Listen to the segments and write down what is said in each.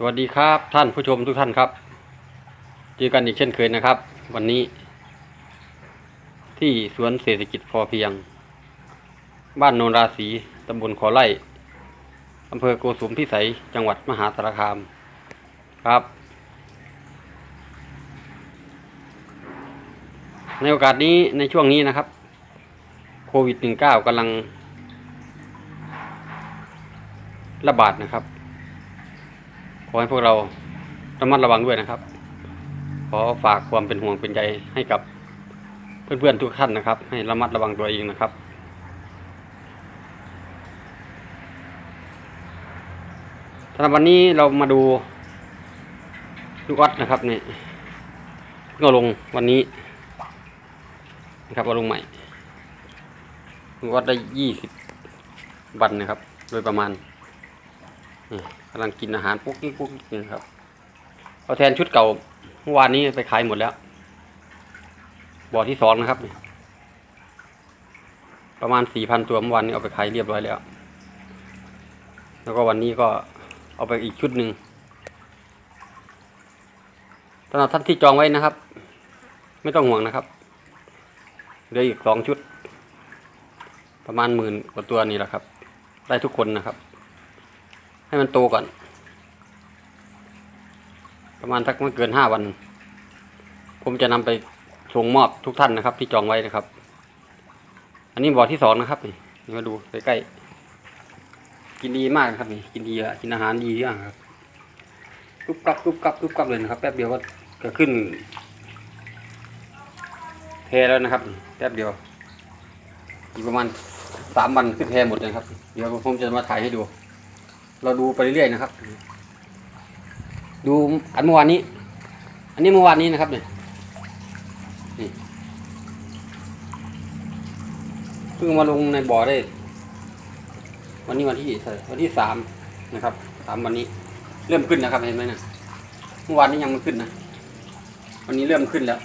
สวัสดีครับท่านผู้ชมทุกท่านครับเจอกันอีกเช่นเคยนะครับ วันนี้ ที่สวนเศรษฐกิจพอเพียง บ้านโนนราศีตำบลขอไร่อำเภอโกสุมพิสัยจังหวัดมหาสารคามครับ ในโอกาสนี้ในช่วงนี้นะครับโควิด -19 กำลังระบาดนะครับ ขอให้พวกเราระมัดระวังด้วยนะครับ ขอฝากความเป็นห่วงเป็นใยให้กับเพื่อนๆทุกท่านนะครับ ให้ระมัดระวังตัวเองนะครับ สำหรับวันนี้เรามาดูลูกออดนะครับนี่เพิ่งเอาลงวันนี้นะครับเอาลงใหม่ลูกออดได้ยี่สิบวันนะครับ โดยประมาณ กำลังกินอาหารปุ๊กกิ๊กปุ๊กนี่ครับ เอาแทนชุดเก่าเมื่อวานนี้ไปขายหมดแล้ว บ่อที่สองนะครับ ประมาณสี่พันตัวเมื่อวานนี้เอาไปขายเรียบร้อยแล้ว แล้วก็วันนี้ก็เอาไปอีกชุดหนึ่งสำหรับท่านที่จองไว้นะครับ ไม่ต้องห่วงนะครับเหลืออีกสองชุด ประมาณหมื่นกว่าตัวนี่แหละครับ ได้ทุกคนนะครับ ให้มันโตก่อน ประมาณสักไม่เกินห้าวัน ผมจะนำไปส่งมอบทุกท่านนะครับ ที่จองไว้นะครับ อันนี้บ่อที่สองนะครับนี่มาดูใกล้ๆกินดีมากนะครับนี่กินดีอะกินอาหารดีมากครับกรุบกรับกรุบกรับกรุบกรับเลยนะครับแป๊บเดียวก็ก็ขึ้นเทแล้วนะครับแป๊บเดียวอีกประมาณสามวันขึ้นแพหมดเลยครับ เดี๋ยวผมจะมาถ่ายให้ดู เราดูไปเรื่อยๆนะครับ ดูอันเมื่อวานนี้ อันนี้เมื่อวานนี้นะครับเนี่ยนี่เพิ่งมาลงในบ่อได้ วันนี้วันที่เท่าไหร่วันที่สามนะครับสามวันนี้ เริ่มขึ้นนะครับเห็นไหมนะเมื่อวานนี้ยังไม่ขึ้นนะวันนี้เริ่มขึ้นแล้ว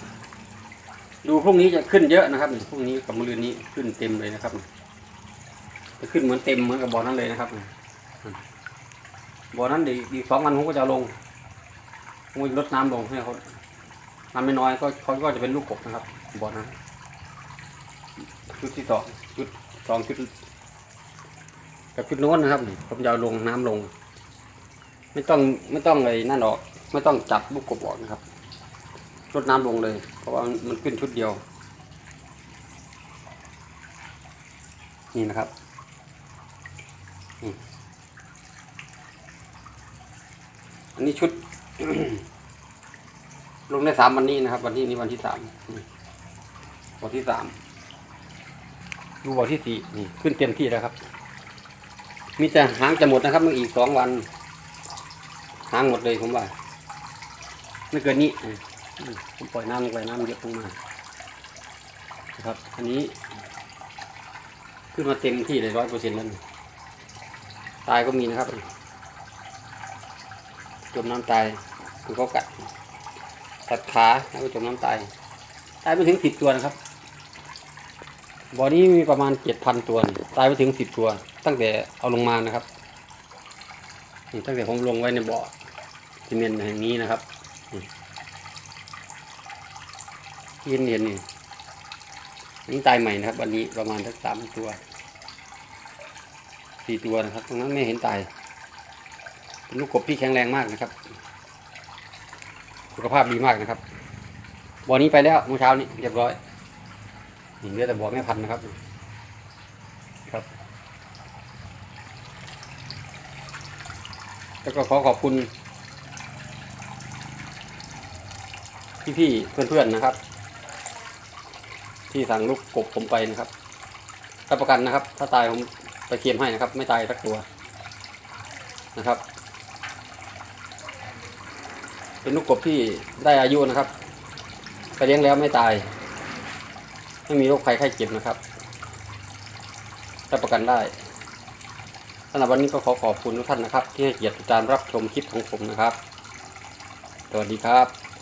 ดูพรุ่งนี้จะขึ้นเยอะนะครับพรุ่งนี้กับมะรืนนี้ขึ้นเต็มเลยนะครับจะขึ้นเหมือนเต็มเหมือนกับบ่อนั้นเลยนะครับ บ่อนั้นอีกอีกสองวันผมก็จะลงผมจะลดน้ำลงให้เขาน้ำไม่น้อยก็เขาก็จะเป็นลูกกบนะครับบ่อนั้นชุดที่สองชุดสองชุดกับชุดโน้นนะครับผมจะลงน้ำลง ไม่ต้องไม่ต้องเลยนั่นออก ไม่ต้องจับลูกกบออกนะครับลดน้ำลงเลย เพราะว่ามันมันขึ้นชุดเดียว นี่นะครับ อั นนี้ชุด ลงได้สามวันนี้นะครับ วันที่นี้วันที่สามวันที่สามดูวันที่สี่นี่ขึ้นเต็มที่แล้วครับ มีแต่หางจะหมดนะครับมื่ออีกสองวัน หางหมดเลยผมว่าไม่เกินนี้ผมปล่อยน้ำลงไปน้ำเยอะลงมานะครับ อันนี้ ขึ้นมาเต็มที่เลยร้อยเปอร์เซ็นต์แล้วตายก็มีนะครับ จมน้ำตายคือเขากัดตัดขาแล้วก็จมน้ำตายตายไปถึงสิบตัวนะครับบ่อนี้มีประมาณเจ็ดพันตัว ตายไปถึงสิบตัว ตั้งแต่เอาลงมานะครับตั้งแต่ผมลงไว้ในบ่อซีเมนต์แห่งนี้นะครับนี่ที่เห็นเห็นนี่นี่ตายใหม่นะครับวันนี้ประมาณสักสามตัวสี่ตัวนะครับตรงนั้นไม่เห็นตาย ลูกกบที่แข็งแรงมากนะครับ สุขภาพดีมากนะครับบ่อนี้ไปแล้วเมื่อเช้านี้เรียบร้อยนี่เหลือแต่บ่อแม่พันธุ์นะครับ ครับ แล้วก็ขอขอบคุณ พี่ๆเพื่อนๆนะครับ ที่สั่งลูกกบผมไปนะครับรับประกันนะครับ ถ้าตายผมไปเคลมให้นะครับ ไม่ตายสักตัวนะครับ เป็นลูกกบที่ได้อายุนะครับ ไปเลี้ยงแล้วไม่ตาย ไม่มีโรคภัยไข้เจ็บนะครับรับประกันได้สำหรับวันนี้ก็ขอขอบคุณทุกท่านนะครับ ที่ให้เกียรติตามรับชมคลิปของผมนะครับ สวัสดีครับ